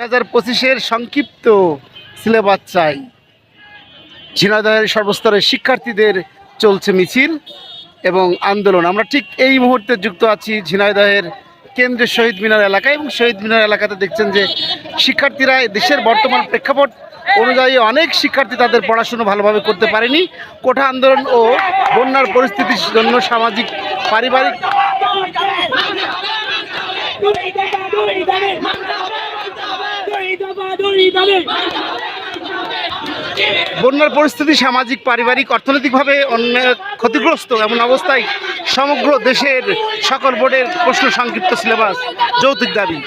হাজার পঁচিশের সংক্ষিপ্ত সিলেবাস চাই। ঝিনাইদহের সর্বস্তরের শিক্ষার্থীদের চলছে মিছিল এবং আন্দোলন। আমরা ঠিক এই মুহূর্তে যুক্ত আছি ঝিনাইদহের কেন্দ্রের শহীদ মিনার এলাকায় এবং শহীদ মিনার এলাকাতে দেখছেন যে শিক্ষার্থীরা দেশের বর্তমান প্রেক্ষাপট অনুযায়ী অনেক শিক্ষার্থী তাদের পড়াশুনো ভালোভাবে করতে পারেনি। কোঠা আন্দোলন ও বন্যার পরিস্থিতির জন্য সামাজিক, পারিবারিক বন্যার পরিস্থিতি সামাজিক পারিবারিক অর্থনৈতিকভাবে ক্ষতিগ্রস্ত এমন অবস্থায় সমগ্র দেশের সকল বোর্ডের প্রশ্ন সংক্ষিপ্ত সিলেবাস যৌতুক দাবি।